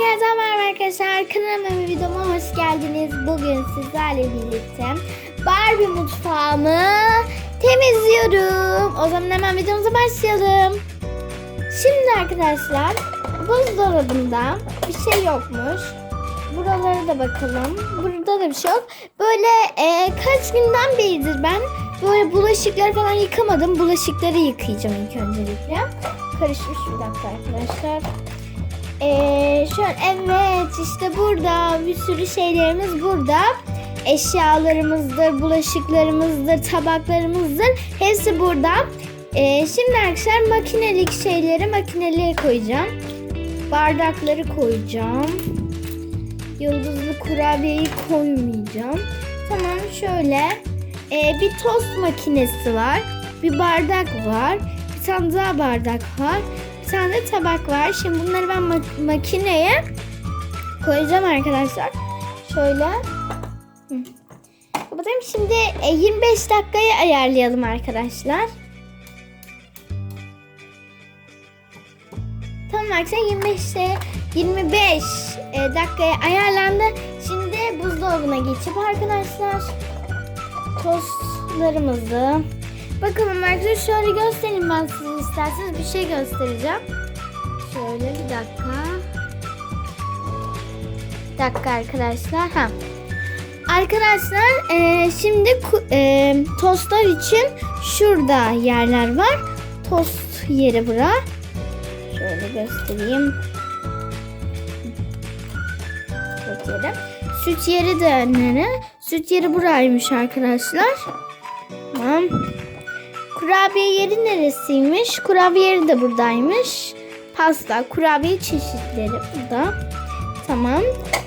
Merhaba arkadaşlar. Kanalıma ve videoma hoş geldiniz. Bugün sizlerle birlikte Barbie mutfağımı temizliyorum. O zaman hemen videomuza başlayalım. Şimdi arkadaşlar buzdolabında bir şey yokmuş. Buralara da bakalım. Burada da bir şey yok. Böyle e, kaç günden beridir ben böyle bulaşıkları falan yıkamadım. Bulaşıkları yıkayacağım ilk öncelikle. Karışmış bir dakika arkadaşlar. Ee, şöyle evet işte burada bir sürü şeylerimiz burada. Eşyalarımızdır, bulaşıklarımızdır, tabaklarımızdır. Hepsi burada. Ee, şimdi arkadaşlar makinelik şeyleri makineliğe koyacağım. Bardakları koyacağım. Yıldızlı kurabiyeyi koymayacağım. Tamam şöyle. Ee, bir tost makinesi var. Bir bardak var. Bir tane daha bardak var. Bir tane tabak var. Şimdi bunları ben ma- makineye koyacağım arkadaşlar. Şöyle. Kapatayım. Şimdi e, 25 dakikayı ayarlayalım arkadaşlar. Tamam arkadaşlar 25'te 25 e, dakikaya ayarlandı. Şimdi buzdolabına geçip arkadaşlar tostlarımızı bakalım arkadaşlar şöyle göstereyim ben size isterseniz bir şey göstereceğim. Şöyle bir dakika. Bir dakika arkadaşlar. Ha. Arkadaşlar e, şimdi e, tostlar için şurada yerler var. Tost yeri bura. Şöyle göstereyim. Süt yeri. Süt yeri de önleri. Süt yeri buraymış arkadaşlar. Tamam. Kurabiye yeri neresiymiş? Kurabiye yeri de buradaymış. Pasta, kurabiye çeşitleri burada. Tamam.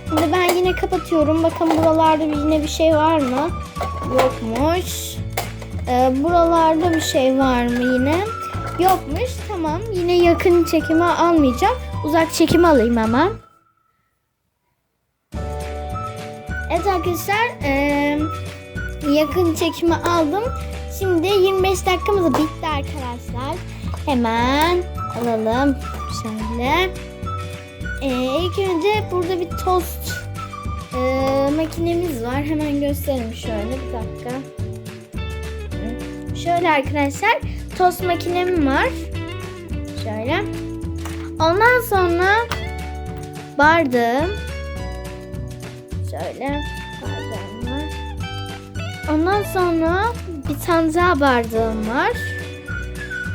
Şimdi ben yine kapatıyorum. Bakın buralarda yine bir şey var mı? Yokmuş. Ee, buralarda bir şey var mı yine? Yokmuş. Tamam. Yine yakın çekimi almayacağım. Uzak çekimi alayım hemen. Evet arkadaşlar. eee, yakın çekimi aldım. Şimdi 25 dakikamız da bitti arkadaşlar. Hemen alalım. Şöyle. Ee, ilk önce burada bir tost eee, makinemiz var. Hemen göstereyim şöyle bir dakika. Şöyle arkadaşlar tost makinem var. Şöyle. Ondan sonra bardağım. Şöyle bardağım var. Ondan sonra bir tane daha bardağım var.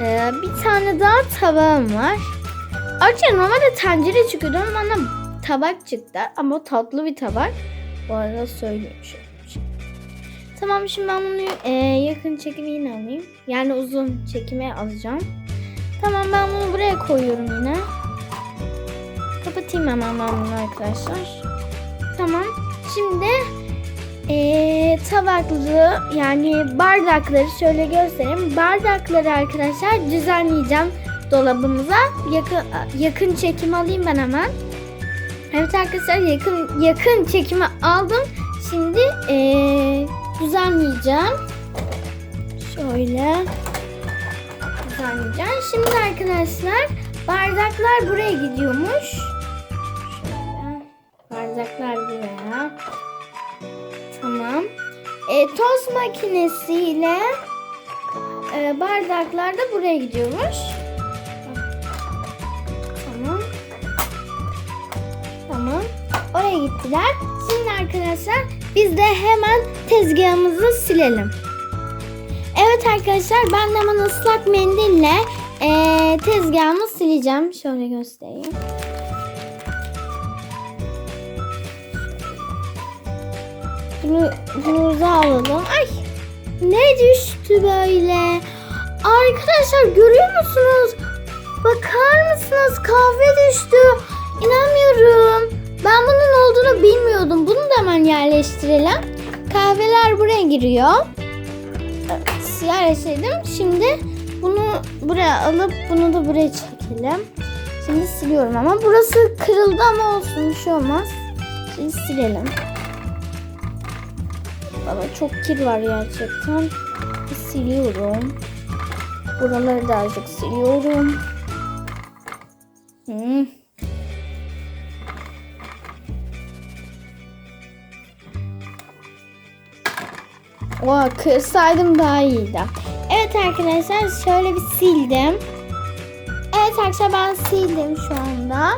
Ee, bir tane daha tabağım var. Ayrıca normalde tencere çıkıyordu ama bana tabak çıktı. Ama tatlı bir tabak. Bu arada söyleyeyim şöyle. Tamam şimdi ben bunu e, yakın çekimi yine alayım. Yani uzun çekime alacağım. Tamam ben bunu buraya koyuyorum yine. Kapatayım hemen ben bunu arkadaşlar. Tamam. Şimdi tabakları yani bardakları şöyle göstereyim. Bardakları arkadaşlar düzenleyeceğim dolabımıza. Yakın yakın çekimi alayım ben hemen. Evet arkadaşlar yakın yakın çekimi aldım. Şimdi eee düzenleyeceğim. Şöyle düzenleyeceğim. Şimdi arkadaşlar bardaklar buraya gidiyormuş. Şöyle bardaklar buraya. Tamam. E, tost makinesiyle e, bardaklar da buraya gidiyormuş. Tamam. Tamam. Oraya gittiler. Şimdi arkadaşlar biz de hemen tezgahımızı silelim. Evet arkadaşlar ben de hemen ıslak mendille eee tezgahımı sileceğim. Şöyle göstereyim. Bunu, bunu alalım. Ay ne düştü böyle? Arkadaşlar görüyor musunuz? Bakar mısınız? Kahve düştü. İnanmıyorum. Ben bunun olduğunu bilmiyordum. Bunu da hemen yerleştirelim. Kahveler buraya giriyor. Evet, yerleştirdim. Şimdi bunu buraya alıp bunu da buraya çekelim. Şimdi siliyorum ama burası kırıldı ama olsun bir şey olmaz. Şimdi silelim. Baba çok kir var gerçekten. Siliyorum. Buraları da azıcık siliyorum. Hmm. Oha kırsaydım daha iyiydi. Evet arkadaşlar şöyle bir sildim. Evet arkadaşlar ben sildim şu anda.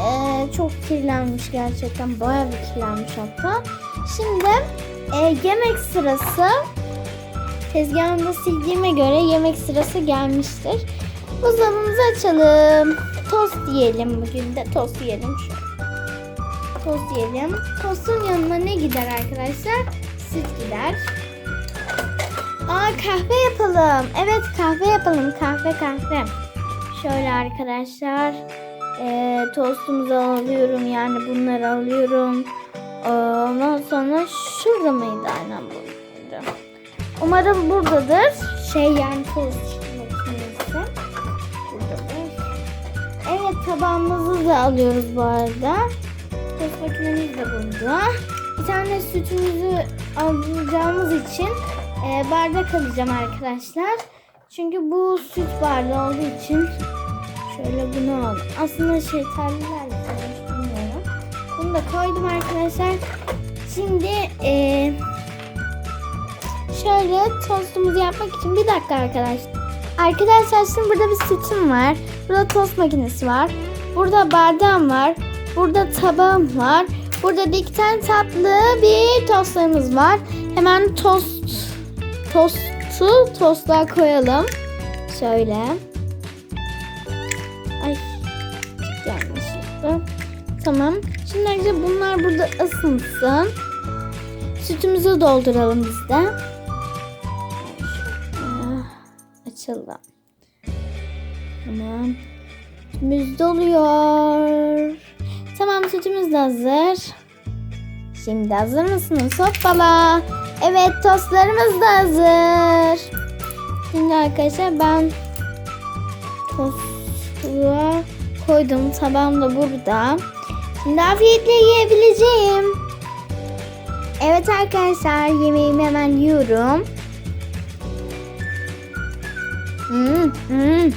Ee, çok kirlenmiş gerçekten. Bayağı bir kirlenmiş hatta. Şimdi e, yemek sırası tezgahımda sildiğime göre yemek sırası gelmiştir. Buzdolabımızı açalım. Tost yiyelim bugün de. Tost yiyelim. Tost yiyelim. Tostun yanına ne gider arkadaşlar? Süt gider. Aa kahve yapalım. Evet kahve yapalım. Kahve kahve. Şöyle arkadaşlar. Ee, tostumuzu alıyorum yani bunları alıyorum. Ee, Ondan sonra şurada mıydı aynen buradaydı. Umarım buradadır. Şey yani tost makinesi. Buradadır. Evet tabağımızı da alıyoruz bu arada. Tost makinemiz de burada. Bir tane sütümüzü alacağımız için e, bardak alacağım arkadaşlar. Çünkü bu süt bardağı olduğu için şöyle bunu aldım. Aslında bilmiyorum. Bunu da koydum arkadaşlar. Şimdi e, şöyle tostumuzu yapmak için bir dakika arkadaşlar. Arkadaşlar şimdi burada bir sütüm var. Burada tost makinesi var. Burada bardağım var. Burada tabağım var. Burada da iki tane tatlı bir tostlarımız var. Hemen tost tostu tostluğa koyalım. Şöyle. Tamam. Şimdi arkadaşlar bunlar burada ısınsın. Sütümüzü dolduralım biz de. Açalım. Tamam. Sütümüz doluyor. Tamam sütümüz de hazır. Şimdi hazır mısınız? Hoppala. Evet tostlarımız da hazır. Şimdi arkadaşlar ben tostluğa koydum. Tabağım da burada. Şimdi afiyetle yiyebileceğim. Evet arkadaşlar yemeğimi hemen yiyorum. Hmm, hmm.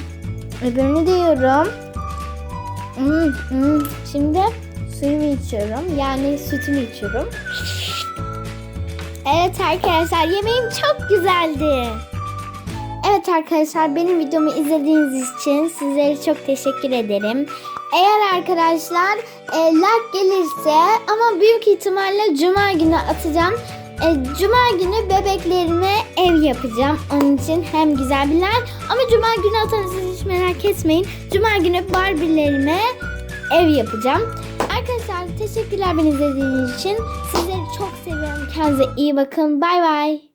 Öbürünü de yiyorum. Hmm, hmm. Şimdi suyumu içiyorum. Yani sütümü içiyorum. Evet arkadaşlar yemeğim çok güzeldi. Evet arkadaşlar benim videomu izlediğiniz için sizlere çok teşekkür ederim. Eğer arkadaşlar e, like gelirse ama büyük ihtimalle cuma günü atacağım. E, cuma günü bebeklerime ev yapacağım. Onun için hem güzel bir like ama cuma günü atarım siz hiç merak etmeyin. Cuma günü Barbie'lerime ev yapacağım. Arkadaşlar teşekkürler beni izlediğiniz için. Sizleri çok seviyorum. Kendinize iyi bakın. Bay bay.